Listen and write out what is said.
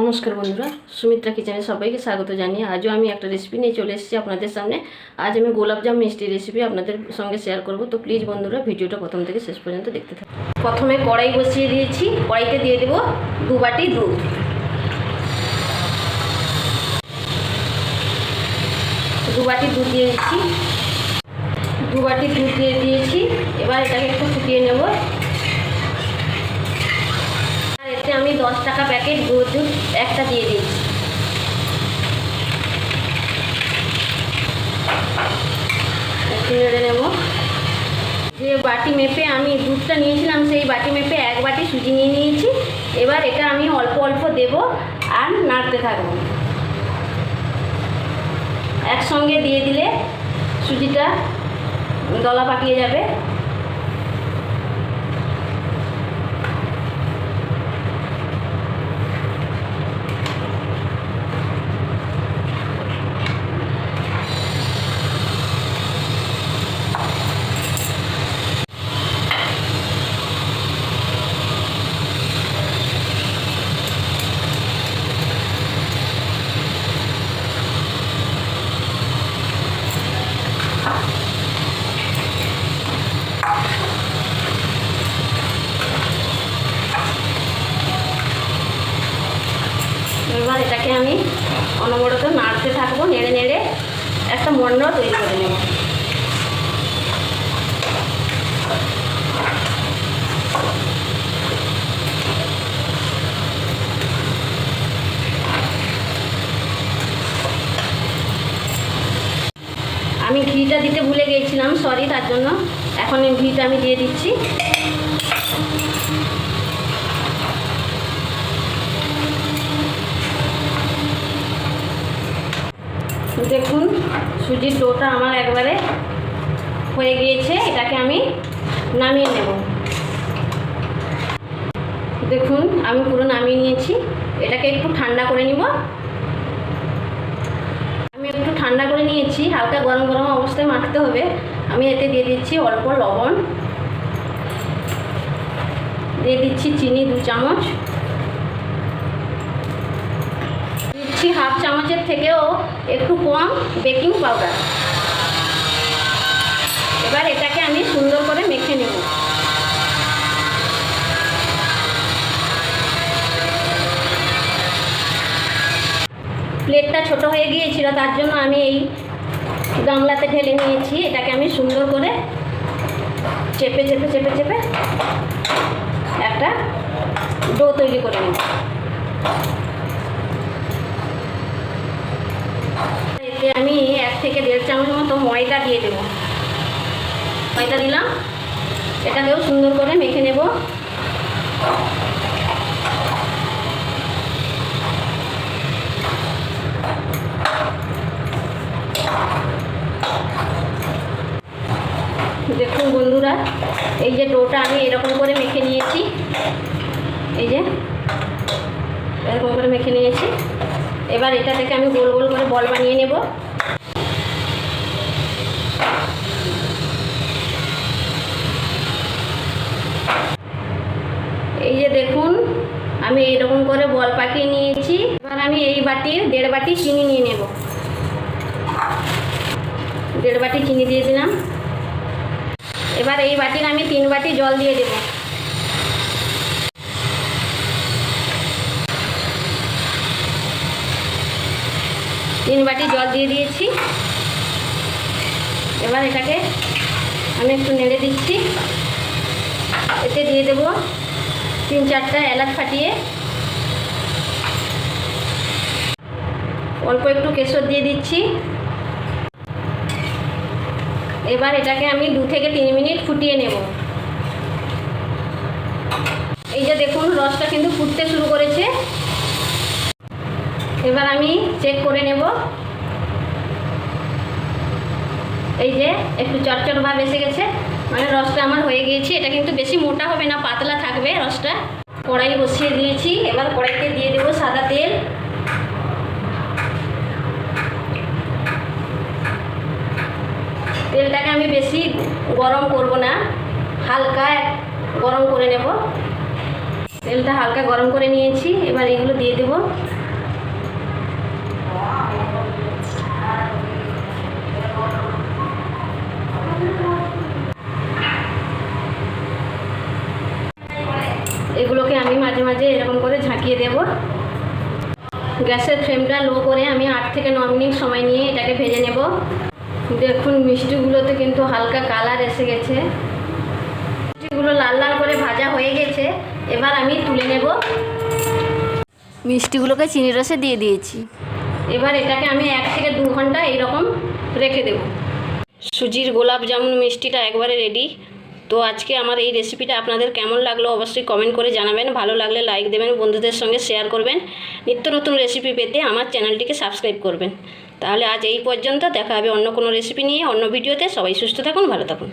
নমস্কার বন্ধুরা, সুমিত্রা কিচেনে সবাইকে স্বাগত জানিয়ে আজও আমি একটা রেসিপি নিয়ে চলে এসেছি আপনাদের সামনে। আজ আমি গোলাপজাম মিষ্টি রেসিপি আপনাদের সঙ্গে শেয়ার করব। তো প্লিজ বন্ধুরা, ভিডিওটা প্রথম থেকে শেষ পর্যন্ত দেখতে থাকুন। প্রথমে কড়াই বসিয়ে দিয়েছি। কড়াইতে দিয়ে দেবো দু বাটি দুধ। দু বাটি দুধ দিয়ে দিচ্ছি। দু বাটি দুধ দিয়ে দিয়েছি। এবার এটাকে একটু ফুটিয়ে নেব। আমি দশ টাকা প্যাকেট গুঁড়ো দুধ একটা দিয়ে দিচ্ছি যে বাটি মেপে আমি দুধটা নিয়েছিলাম, সেই বাটি মেপে এক বাটি সুজি নিয়ে নিয়েছি। এবার এটা আমি অল্প অল্প দেব আর নাড়তে থাকব। একসঙ্গে দিয়ে দিলে সুজিটা দলা পাকিয়ে যাবে। এবার এটাকে আমি অনবরত নাড়তে থাকব, নেড়ে নেড়ে একটা মন্ড তৈরি করে নেব। আমি ঘিটা দিতে ভুলে গিয়েছিলাম সরি তার জন্য। এখন ঘিটা আমি দিয়ে দিচ্ছি। দেখুন, সুজির ডোটা আমার একবারে হয়ে গিয়েছে, এটাকে আমি নামিয়ে নেব। দেখুন, আমি পুরো নামিয়ে নিয়েছি, এটাকে একটু ঠান্ডা করে নিব। আমি একটু ঠান্ডা করে নিয়েছি, হালকা গরম গরম অবস্থায় মাখতে হবে। আমি এতে দিয়ে দিচ্ছি অল্প লবণ, দিয়ে দিচ্ছি চিনি দু চামচ। দিচ্ছি হাফ চামচের থেকেও একটু কম বেকিং পাউডার। এবার এটাকে আমি সুন্দর করে মেখে নেব। প্লেটটা ছোট হয়ে গিয়েছিল, তার জন্য আমি এই গামলাতে ঢেলে নিয়েছি। এটাকে আমি সুন্দর করে চেপে চেপে চেপে চেপে একটা ডো তৈরি করে নেব। এতে আমি এক থেকে দেড় চামচ মতো ময়দা দিয়ে দেবো। ময়দা দিলাম। এটাকেও সুন্দর করে মেখে নেব। দেখুন বন্ধুরা, এই যে ডোটা আমি এরকম করে মেখে নিয়েছি। এই যে, এরকম করে মেখে নিয়েছি। এবার এটা থেকে আমি গোল গোল করে বল বানিয়ে নেব। এই যে দেখুন, আমি এইরকম করে বল পাকিয়ে নিয়েছি। এবার আমি এই বাটির দেড় বাটি চিনি নিয়ে নেব। দেড় বাটি চিনি দিয়ে দিলাম। এবার এই বাটির আমি তিন বাটি জল দিয়ে দেবো। তিন বাটি জল দিয়ে দিয়েছি। এবার এটাকে আমি একটু নেড়ে দিচ্ছি। এতে দিয়ে দেব তিন চারটা এলাচ ফাটিয়ে। অল্প একটু কেশর দিয়ে দিচ্ছি। এবার এটাকে আমি দু থেকে তিন মিনিট ফুটিয়ে নেব এই যে দেখুন রসটা কিন্তু ফুটতে শুরু করেছে এবার আমি চেক করে নেব। এই যে একটু চটচট ভাব এসে গেছে। মানে রসটা আমার হয়ে গিয়েছে। এটা কিন্তু বেশি মোটা হবে না, পাতলা থাকবে রসটা। কড়াই বসিয়ে দিয়েছি। এবার কড়াইতে দিয়ে দেবো সাদা তেল। তেলটাকে আমি বেশি গরম করব না। হালকা গরম করে নেব। তেলটা হালকা গরম করে নিয়েছি। এবার এগুলো দিয়ে দেবো। এগুলোকে আমি মাঝে মাঝে এরকম করে ঝাঁকিয়ে দেব। গ্যাসের ফ্লেমটা লো করে আমি আট থেকে ন মিনিট সময় নিয়ে এটাকে ভেজে নেব। দেখুন, মিষ্টিগুলোতে কিন্তু হালকা কালার এসে গেছে। মিষ্টিগুলো লাল লাল করে ভাজা হয়ে গেছে। এবার আমি তুলে নেব। মিষ্টিগুলোকে চিনি রসে দিয়ে দিয়েছি। এবার এটাকে আমি এক থেকে দু ঘণ্টা এইরকম রেখে দেব। সুজির গোলাপ জামুন মিষ্টিটা একবারে রেডি তো আজকে আমার এই রেসিপিটা আপনাদের কেমন লাগল অবশ্যই কমেন্ট করে জানাবেন। ভালো লাগলে লাইক দেবেন, বন্ধুদের সঙ্গে শেয়ার করবেন। নিত্য নতুন রেসিপি পেতে আমার চ্যানেলটিকে সাবস্ক্রাইব করবেন। তাহলে আজ এই পর্যন্ত দেখা হবে অন্য কোনো রেসিপি নিয়ে, অন্য ভিডিওতে সবাই সুস্থ থাকুন, ভালো থাকুন।